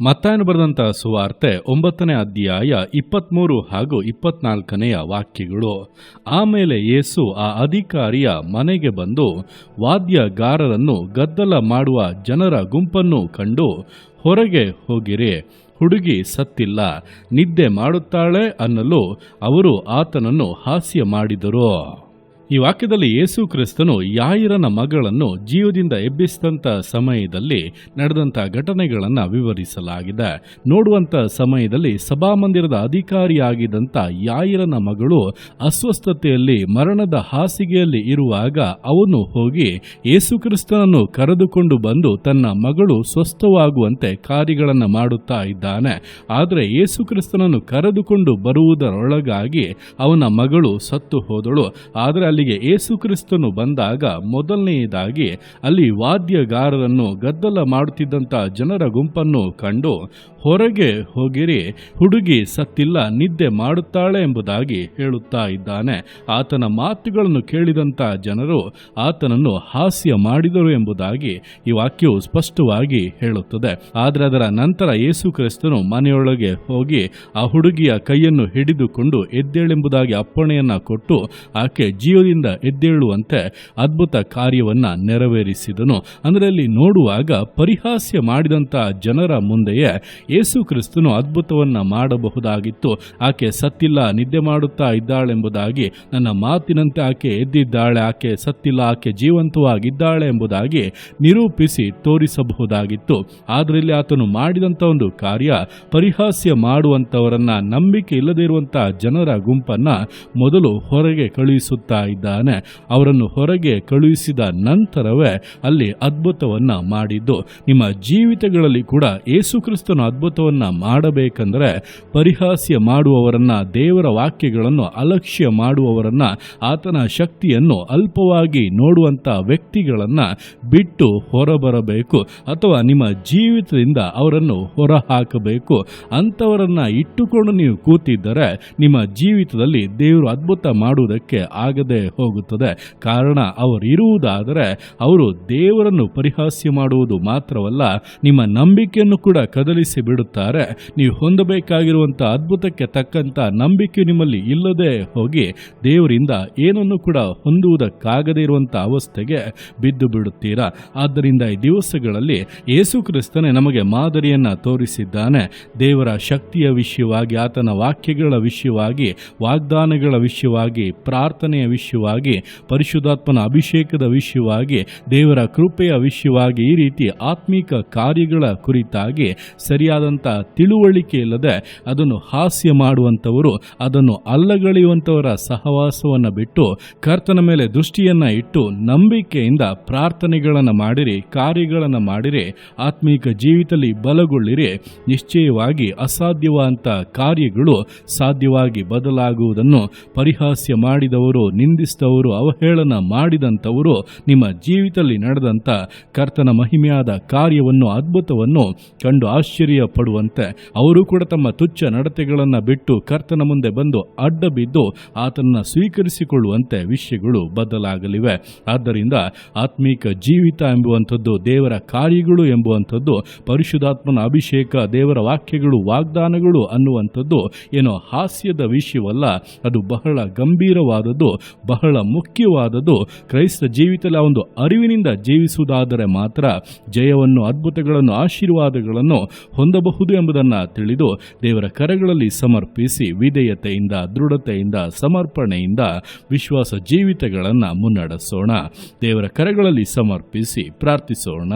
ಮತ್ತಾಯನು ಬರೆದಂತಹ ಸುವಾರ್ತೆ ಒಂಬತ್ತನೇ ಅಧ್ಯಾಯ ಇಪ್ಪತ್ಮೂರು ಹಾಗೂ ಇಪ್ಪತ್ನಾಲ್ಕನೆಯ ವಾಕ್ಯಗಳು. ಆಮೇಲೆ ಯೇಸು ಆ ಅಧಿಕಾರಿಯ ಮನೆಗೆ ಬಂದು ವಾದ್ಯಗಾರರನ್ನು ಗದ್ದಲ ಮಾಡುವ ಜನರ ಗುಂಪನ್ನು ಕಂಡು, ಹೊರಗೆ ಹೋಗಿರಿ, ಹುಡುಗಿ ಸತ್ತಿಲ್ಲ, ನಿದ್ದೆ ಮಾಡುತ್ತಾಳೆ ಅನ್ನಲು ಅವರು ಆತನನ್ನು ಹಾಸ್ಯ ಮಾಡಿದರು ಈ ವಾಕ್ಯದಲ್ಲಿ ಯೇಸು ಕ್ರಿಸ್ತನು ಯಾಯಿರನ ಮಗಳನ್ನು ಜೀವದಿಂದ ಎಬ್ಬಿಸಿದಂಥ ಸಮಯದಲ್ಲಿ ನಡೆದಂಥ ಘಟನೆಗಳನ್ನು ವಿವರಿಸಲಾಗಿದೆ. ನೋಡುವಂಥ ಸಮಯದಲ್ಲಿ ಸಭಾಮಂದಿರದ ಅಧಿಕಾರಿಯಾಗಿದ್ದಂಥ ಯಾಯಿರನ ಮಗಳು ಅಸ್ವಸ್ಥತೆಯಲ್ಲಿ ಮರಣದ ಹಾಸಿಗೆಯಲ್ಲಿ ಇರುವಾಗ ಅವನು ಹೋಗಿ ಯೇಸು ಕ್ರಿಸ್ತನನ್ನು ಕರೆದುಕೊಂಡು ಬಂದು ತನ್ನ ಮಗಳು ಸ್ವಸ್ಥವಾಗುವಂತೆ ಕಾರ್ಯಗಳನ್ನು ಮಾಡುತ್ತಾ ಇದ್ದಾನೆ. ಆದರೆ ಯೇಸು ಕ್ರಿಸ್ತನನ್ನು ಕರೆದುಕೊಂಡು ಬರುವುದರೊಳಗಾಗಿ ಅವನ ಮಗಳು ಸತ್ತು ಹೋದಳು. ಆದರೆ ಅಲ್ಲಿಗೆ ಏಸು ಕ್ರಿಸ್ತನು ಬಂದಾಗ ಮೊದಲನೆಯದಾಗಿ ಅಲ್ಲಿ ವಾದ್ಯಗಾರರನ್ನು ಗದ್ದಲ ಮಾಡುತ್ತಿದ್ದಂಥ ಜನರ ಗುಂಪನ್ನು ಕಂಡು, ಹೊರಗೆ ಹೋಗಿರಿ, ಹುಡುಗಿ ಸತ್ತಿಲ್ಲ, ನಿದ್ದೆ ಮಾಡುತ್ತಾಳೆ ಎಂಬುದಾಗಿ ಹೇಳುತ್ತಾ ಇದ್ದಾನೆ. ಆತನ ಮಾತುಗಳನ್ನು ಕೇಳಿದಂಥ ಜನರು ಆತನನ್ನು ಹಾಸ್ಯ ಮಾಡಿದರು ಎಂಬುದಾಗಿ ಈ ವಾಕ್ಯವು ಸ್ಪಷ್ಟವಾಗಿ ಹೇಳುತ್ತದೆ. ಆದರೆ ಅದರ ನಂತರ ಯೇಸು ಕ್ರಿಸ್ತನು ಮನೆಯೊಳಗೆ ಹೋಗಿ ಆ ಹುಡುಗಿಯ ಕೈಯನ್ನು ಹಿಡಿದುಕೊಂಡು ಎದ್ದೇಳೆಂಬುದಾಗಿ ಅಪ್ಪಣೆಯನ್ನು ಕೊಟ್ಟು ಆಕೆ ಜೀವದಿಂದ ಎದ್ದೇಳುವಂತೆ ಅದ್ಭುತ ಕಾರ್ಯವನ್ನ ನೆರವೇರಿಸಿದನು. ಅಂದರೆ ಅಲ್ಲಿ ನೋಡುವಾಗ ಪರಿಹಾಸ್ಯ ಮಾಡಿದಂಥ ಜನರ ಮುಂದೆಯೇ ಯೇಸು ಕ್ರಿಸ್ತನು ಅದ್ಭುತವನ್ನ ಮಾಡಬಹುದಾಗಿತ್ತು. ಆಕೆ ಸತ್ತಿಲ್ಲ, ನಿದ್ದೆ ಮಾಡುತ್ತಾ ಇದ್ದಾಳೆಂಬುದಾಗಿ, ನನ್ನ ಮಾತಿನಂತೆ ಆಕೆ ಎದ್ದಿದ್ದಾಳೆ, ಆಕೆ ಸತ್ತಿಲ್ಲ, ಆಕೆ ಜೀವಂತವಾಗಿದ್ದಾಳೆ ಎಂಬುದಾಗಿ ನಿರೂಪಿಸಿ ತೋರಿಸಬಹುದಾಗಿತ್ತು. ಆದರೆ ಇಲ್ಲಿ ಆತನು ಮಾಡಿದಂಥ ಒಂದು ಕಾರ್ಯ, ಪರಿಹಾಸ್ಯ ಮಾಡುವಂಥವರನ್ನ ನಂಬಿಕೆ ಇಲ್ಲದೇ ಇರುವಂತಹ ಜನರ ಗುಂಪನ್ನ ಮೊದಲು ಹೊರಗೆ ಕಳುಹಿಸುತ್ತಾ ಇದ್ದಾನೆ ಅವರನ್ನು ಹೊರಗೆ ಕಳುಹಿಸಿದ ನಂತರವೇ ಅಲ್ಲಿ ಅದ್ಭುತವನ್ನು ಮಾಡಿದ್ದು. ನಿಮ್ಮ ಜೀವಿತಗಳಲ್ಲಿ ಕೂಡ ಯೇಸುಕ್ರಿಸ್ತನ ಅದ್ಭುತವನ್ನು ಮಾಡಬೇಕೆಂದರೆ ಪರಿಹಾಸ್ಯ ಮಾಡುವವರನ್ನ, ದೇವರ ವಾಕ್ಯಗಳನ್ನು ಅಲಕ್ಷ್ಯ ಮಾಡುವವರನ್ನ, ಆತನ ಶಕ್ತಿಯನ್ನು ಅಲ್ಪವಾಗಿ ನೋಡುವಂಥ ವ್ಯಕ್ತಿಗಳನ್ನು ಬಿಟ್ಟು ಹೊರಬರಬೇಕು. ಅಥವಾ ನಿಮ್ಮ ಜೀವಿತದಿಂದ ಅವರನ್ನು ಹೊರ ಹಾಕಬೇಕು ಅಂಥವರನ್ನ ಇಟ್ಟುಕೊಂಡು ನೀವು ಕೂತಿದ್ದರೆ ನಿಮ್ಮ ಜೀವಿತದಲ್ಲಿ ದೇವರು ಅದ್ಭುತ ಮಾಡುವುದಕ್ಕೆ ಆಗದೆ ಹೋಗುತ್ತದೆ. ಕಾರಣ ಅವರು ಇರುವುದಾದರೆ ಅವರು ದೇವರನ್ನು ಪರಿಹಾಸ್ಯ ಮಾಡುವುದು ಮಾತ್ರವಲ್ಲ, ನಿಮ್ಮ ನಂಬಿಕೆಯನ್ನು ಕೂಡ ಕದಲಿಸಿ ಬಿಡುತ್ತಾರೆ ನೀವು ಹೊಂದಬೇಕಾಗಿರುವಂಥ ಅದ್ಭುತಕ್ಕೆ ತಕ್ಕಂಥ ನಂಬಿಕೆ ನಿಮ್ಮಲ್ಲಿ ಇಲ್ಲದೆ ಹೋಗಿ ದೇವರಿಂದ ಏನನ್ನು ಕೂಡ ಹೊಂದುವುದಕ್ಕಾಗದೇ ಇರುವಂಥ ಅವಸ್ಥೆಗೆ ಬಿದ್ದು ಬಿಡುತ್ತೀರಾ. ಆದ್ದರಿಂದ ಈ ದಿವಸಗಳಲ್ಲಿ ಯೇಸು ಕ್ರಿಸ್ತನೇ ನಮಗೆ ಮಾದರಿಯನ್ನ ತೋರಿಸಿದ್ದಾನೆ. ದೇವರ ಶಕ್ತಿಯ ವಿಷಯವಾಗಿ, ಆತನ ವಾಕ್ಯಗಳ ವಿಷಯವಾಗಿ, ವಾಗ್ದಾನಗಳ ವಿಷಯವಾಗಿ, ಪ್ರಾರ್ಥನೆಯ ವಿಷಯವಾಗಿ, ಪರಿಶುದ್ಧಾತ್ಮನ ಅಭಿಷೇಕದ ವಿಷಯವಾಗಿ, ದೇವರ ಕೃಪೆಯ ವಿಷಯವಾಗಿ ಈ ರೀತಿ ಆತ್ಮೀಕ ಕಾರ್ಯಗಳ ಕುರಿತಾಗಿ ಸರಿಯಾದಂಥ ತಿಳುವಳಿಕೆ ಇಲ್ಲದೆ ಅದನ್ನು ಹಾಸ್ಯ ಮಾಡುವಂಥವರು, ಅದನ್ನು ಅಲ್ಲಗಳೆಯುವಂಥವರ ಸಹವಾಸವನ್ನು ಬಿಟ್ಟು ಕರ್ತನ ಮೇಲೆ ದೃಷ್ಟಿಯನ್ನು ಇಟ್ಟು ನಂಬಿಕೆಯಿಂದ ಪ್ರಾರ್ಥನೆಗಳನ್ನು ಮಾಡಿರಿ, ಕಾರ್ಯಗಳನ್ನು ಮಾಡಿರಿ, ಆತ್ಮೀಕ ಜೀವಿತದಲ್ಲಿ ಬಲಗೊಳ್ಳಿರಿ, ನಿಶ್ಚಯವಾಗಿ ಅಸಾಧ್ಯವಾದಂಥ ಕಾರ್ಯಗಳು ಸಾಧ್ಯವಾಗಿ ಬದಲಾಗುವುದನ್ನು ಪರಿಹಾಸ್ಯ ಮಾಡಿದವರು ನಿಂದಿಸಿದವರು ಅವಹೇಳನ ಮಾಡಿದಂಥವರು, ನಿಮ್ಮ ಜೀವಿತದಲ್ಲಿ ನಡೆದಂಥ ಕರ್ತನ ಮಹಿಮೆಯಾದ ಕಾರ್ಯವನ್ನು, ಅದ್ಭುತವನ್ನು ಕಂಡು ಆಶ್ಚರ್ಯ ಪಡುವಂತೆ ಅವರು ಕೂಡ ತಮ್ಮ ತುಚ್ಛ ನಡತೆಗಳನ್ನು ಬಿಟ್ಟು ಕರ್ತನ ಮುಂದೆ ಬಂದು ಅಡ್ಡ ಬಿದ್ದು ಆತನನ್ನು ಸ್ವೀಕರಿಸಿಕೊಳ್ಳುವಂತೆ ವಿಷಯಗಳು ಬದಲಾಗಲಿವೆ. ಆದ್ದರಿಂದ ಆತ್ಮೀಕ ಜೀವಿತ ಎಂಬುವಂಥದ್ದು, ದೇವರ ಕಾರ್ಯಗಳು ಎಂಬುವಂಥದ್ದು, ಪರಿಶುದ್ಧಾತ್ಮನ ಅಭಿಷೇಕ, ದೇವರ ವಾಕ್ಯಗಳು, ವಾಗ್ದಾನಗಳು ಅನ್ನುವಂಥದ್ದು ಏನೋ ಹಾಸ್ಯದ ವಿಷಯವಲ್ಲ, ಅದು ಬಹಳ ಗಂಭೀರವಾದದ್ದು ಬಹಳ ಮುಖ್ಯವಾದದ್ದು. ಕ್ರೈಸ್ತ ಜೀವಿತದಲ್ಲಿ ಆ ಒಂದು ಅರಿವಿನಿಂದ ಜೀವಿಸುವುದಾದರೆ ಮಾತ್ರ ಜಯವನ್ನು, ಅದ್ಭುತಗಳನ್ನು, ಆಶೀರ್ವಾದಗಳನ್ನು ಹೊಂದಬಹುದು ಎಂಬುದನ್ನು ತಿಳಿದು ದೇವರ ಕರೆಗಳಲ್ಲಿ ಸಮರ್ಪಿಸಿ ವಿಧೇಯತೆಯಿಂದ, ದೃಢತೆಯಿಂದ, ಸಮರ್ಪಣೆಯಿಂದ ವಿಶ್ವಾಸ ಜೀವಿತಗಳನ್ನು ಮುನ್ನಡೆಸೋಣ. ದೇವರ ಕರೆಗಳಲ್ಲಿ ಸಮರ್ಪಿಸಿ ಪ್ರಾರ್ಥಿಸೋಣ.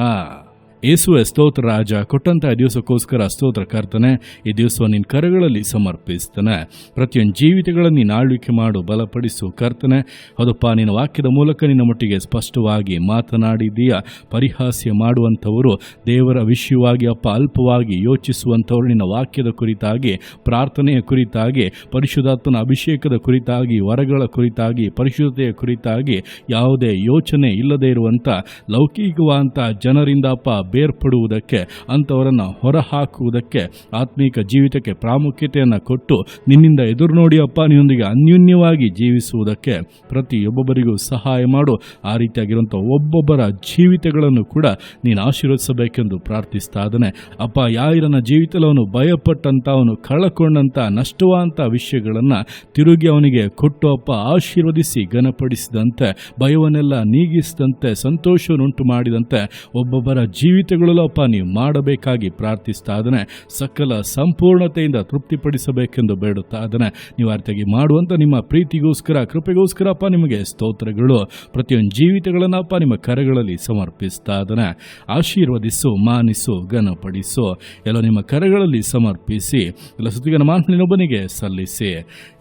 ಯೇಸುವೆ ಸ್ತೋತ್ರ ರಾಜ ಕೊಟ್ಟಂತಹ ದಿವಸಕ್ಕೋಸ್ಕರ ಸ್ತೋತ್ರ ಕರ್ತನೆ, ಈ ದಿವಸವ ನಿನ್ನ ಕರಗಳಲ್ಲಿ ಸಮರ್ಪಿಸ್ತಾನೆ. ಪ್ರತಿಯೊಂದು ಜೀವಿತಗಳನ್ನು ನೀನು ಆಳ್ವಿಕೆ ಮಾಡು, ಬಲಪಡಿಸು ಕರ್ತನೆ. ಅದಪ್ಪ ನಿನ್ನ ವಾಕ್ಯದ ಮೂಲಕ ನಿನ್ನ ಮಟ್ಟಿಗೆ ಸ್ಪಷ್ಟವಾಗಿ ಮಾತನಾಡಿದೀಯ ಪರಿಹಾಸ್ಯ ಮಾಡುವಂಥವರು, ದೇವರ ವಿಷಯವಾಗಿ, ಅಪ್ಪ, ಅಲ್ಪವಾಗಿ ಯೋಚಿಸುವಂಥವರು ನಿನ್ನ ವಾಕ್ಯದ ಕುರಿತಾಗಿ, ಪ್ರಾರ್ಥನೆಯ ಕುರಿತಾಗಿ, ಪರಿಶುದ್ಧಾತ್ಮನ ಅಭಿಷೇಕದ ಕುರಿತಾಗಿ, ವರಗಳ ಕುರಿತಾಗಿ, ಪರಿಶುದ್ಧತೆಯ ಕುರಿತಾಗಿ ಯಾವುದೇ ಯೋಚನೆ ಇಲ್ಲದೆ ಇರುವಂಥ ಲೌಕಿಕವಾದಂಥ ಜನರಿಂದ, ಅಪ್ಪ ಬೇರ್ಪಡುವುದಕ್ಕೆ, ಅಂಥವರನ್ನು ಹೊರಹಾಕುವುದಕ್ಕೆ, ಆತ್ಮೀಕ ಜೀವಿತಕ್ಕೆ ಪ್ರಾಮುಖ್ಯತೆಯನ್ನು ಕೊಟ್ಟು ನಿನ್ನಿಂದ ಎದುರು ನೋಡಿ ಅಪ್ಪ ನಿನ್ನೊಂದಿಗೆ ಅನ್ಯೋನ್ಯವಾಗಿ ಜೀವಿಸುವುದಕ್ಕೆ ಪ್ರತಿಯೊಬ್ಬೊಬ್ಬರಿಗೂ ಸಹಾಯ ಮಾಡು. ಆ ರೀತಿಯಾಗಿರುವಂಥ ಒಬ್ಬೊಬ್ಬರ ಜೀವಿತಗಳನ್ನು ಕೂಡ ನೀನು ಆಶೀರ್ವದಿಸಬೇಕೆಂದು ಪ್ರಾರ್ಥಿಸ್ತಾ ಇದ್ದಾನೆ. ಅಪ್ಪ ಯಾರನ್ನ ಜೀವಿತದಲ್ಲಿ ಅವನು ಭಯಪಟ್ಟಂಥ ಅವನು ಕಳಕೊಂಡಂಥ ನಷ್ಟವಾದಂಥ ವಿಷಯಗಳನ್ನು ತಿರುಗಿ ಅವನಿಗೆ ಕೊಟ್ಟು ಅಪ್ಪ ಆಶೀರ್ವದಿಸಿ, ಘನಪಡಿಸಿದಂತೆ, ಭಯವನ್ನೆಲ್ಲ ನೀಗಿಸಿದಂತೆ ಸಂತೋಷವನ್ನುಂಟು ಮಾಡಿದಂತೆ ಒಬ್ಬೊಬ್ಬರ ಜೀವಿತಗಳಲ್ಲೂ ಅಪ್ಪ, ನೀವು ಮಾಡಬೇಕಾಗಿ ಪ್ರಾರ್ಥಿಸ್ತಾ ಅದನ್ನೇ ಸಕಲ ಸಂಪೂರ್ಣತೆಯಿಂದ ತೃಪ್ತಿಪಡಿಸಬೇಕೆಂದು ಬೇಡುತ್ತಾ ಅದನ್ನು ನೀವು ಅರ್ಥಾಗಿ ಮಾಡುವಂಥ ನಿಮ್ಮ ಪ್ರೀತಿಗೋಸ್ಕರ, ಕೃಪೆಗೋಸ್ಕರ ಅಪ್ಪ, ನಿಮಗೆ ಸ್ತೋತ್ರಗಳು. ಪ್ರತಿಯೊಂದು ಜೀವಿತಗಳನ್ನಪ್ಪ ನಿಮ್ಮ ಕರೆಗಳಲ್ಲಿ ಸಮರ್ಪಿಸ್ತಾ ಅದನ್ನು ಆಶೀರ್ವದಿಸು, ಮಾನಿಸು, ಘನಪಡಿಸು. ಎಲ್ಲ ನಿಮ್ಮ ಕರೆಗಳಲ್ಲಿ ಸಮರ್ಪಿಸಿ, ಎಲ್ಲ ಸುತ್ತಿಗೆ ಮಾನಿನೊಬ್ಬನಿಗೆ ಸಲ್ಲಿಸಿ.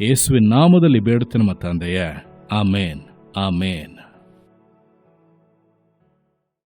ಯೇಸುವಿನ ನಾಮದಲ್ಲಿ ಬೇಡುತ್ತೆ ನಮ್ಮ ತಂದೆಯೇ. ಆಮೇನ್. ಆಮೇನ್.